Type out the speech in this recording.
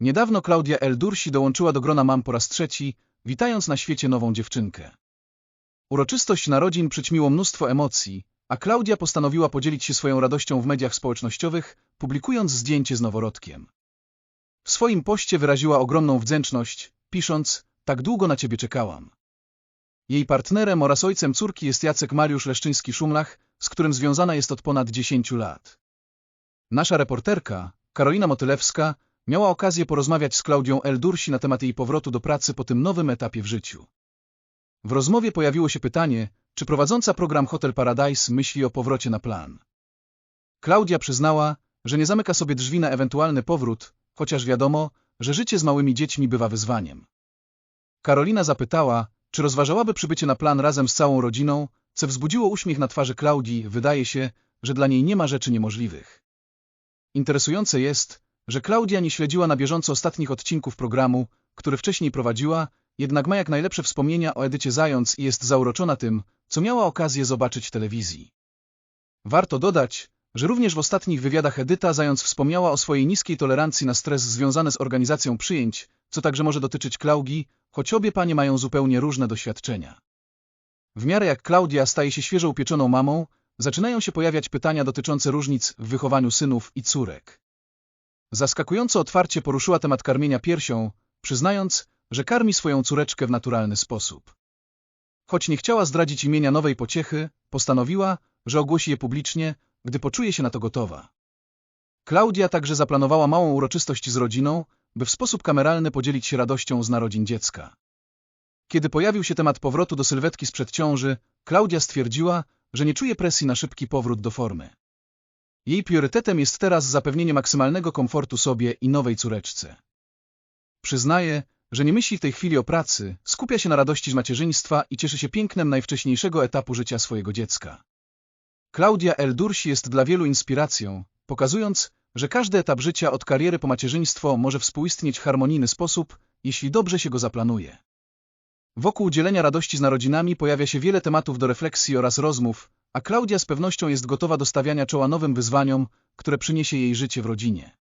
Niedawno Klaudia El Dursi dołączyła do grona mam po raz trzeci, witając na świecie nową dziewczynkę. Uroczystość narodzin przyćmiło mnóstwo emocji, a Klaudia postanowiła podzielić się swoją radością w mediach społecznościowych, publikując zdjęcie z noworodkiem. W swoim poście wyraziła ogromną wdzięczność, pisząc, tak długo na ciebie czekałam. Jej partnerem oraz ojcem córki jest Jacek Mariusz Leszczyński-Szumlach, z którym związana jest od ponad 10 lat. Nasza reporterka, Karolina Motylewska, miała okazję porozmawiać z Klaudią Eldursi na temat jej powrotu do pracy po tym nowym etapie w życiu. W rozmowie pojawiło się pytanie, czy prowadząca program Hotel Paradise myśli o powrocie na plan. Klaudia przyznała, że nie zamyka sobie drzwi na ewentualny powrót, chociaż wiadomo, że życie z małymi dziećmi bywa wyzwaniem. Karolina zapytała, czy rozważałaby przybycie na plan razem z całą rodziną, co wzbudziło uśmiech na twarzy Klaudii, wydaje się, że dla niej nie ma rzeczy niemożliwych. Interesujące jest, że Klaudia nie śledziła na bieżąco ostatnich odcinków programu, który wcześniej prowadziła, jednak ma jak najlepsze wspomnienia o Edycie Zając i jest zauroczona tym, co miała okazję zobaczyć w telewizji. Warto dodać, że również w ostatnich wywiadach Edyta Zając wspomniała o swojej niskiej tolerancji na stres związany z organizacją przyjęć, co także może dotyczyć Klaudii, choć obie panie mają zupełnie różne doświadczenia. W miarę jak Klaudia staje się świeżo upieczoną mamą, zaczynają się pojawiać pytania dotyczące różnic w wychowaniu synów i córek. Zaskakująco otwarcie poruszyła temat karmienia piersią, przyznając, że karmi swoją córeczkę w naturalny sposób. Choć nie chciała zdradzić imienia nowej pociechy, postanowiła, że ogłosi je publicznie, gdy poczuje się na to gotowa. Klaudia także zaplanowała małą uroczystość z rodziną, by w sposób kameralny podzielić się radością z narodzin dziecka. Kiedy pojawił się temat powrotu do sylwetki sprzed ciąży, Klaudia stwierdziła, że nie czuje presji na szybki powrót do formy. Jej priorytetem jest teraz zapewnienie maksymalnego komfortu sobie i nowej córeczce. Przyznaje, że nie myśli w tej chwili o pracy, skupia się na radości z macierzyństwa i cieszy się pięknem najwcześniejszego etapu życia swojego dziecka. Klaudia El Dursi jest dla wielu inspiracją, pokazując, że każdy etap życia od kariery po macierzyństwo może współistnieć w harmonijny sposób, jeśli dobrze się go zaplanuje. Wokół dzielenia radości z narodzinami pojawia się wiele tematów do refleksji oraz rozmów, a Klaudia z pewnością jest gotowa do stawiania czoła nowym wyzwaniom, które przyniesie jej życie w rodzinie.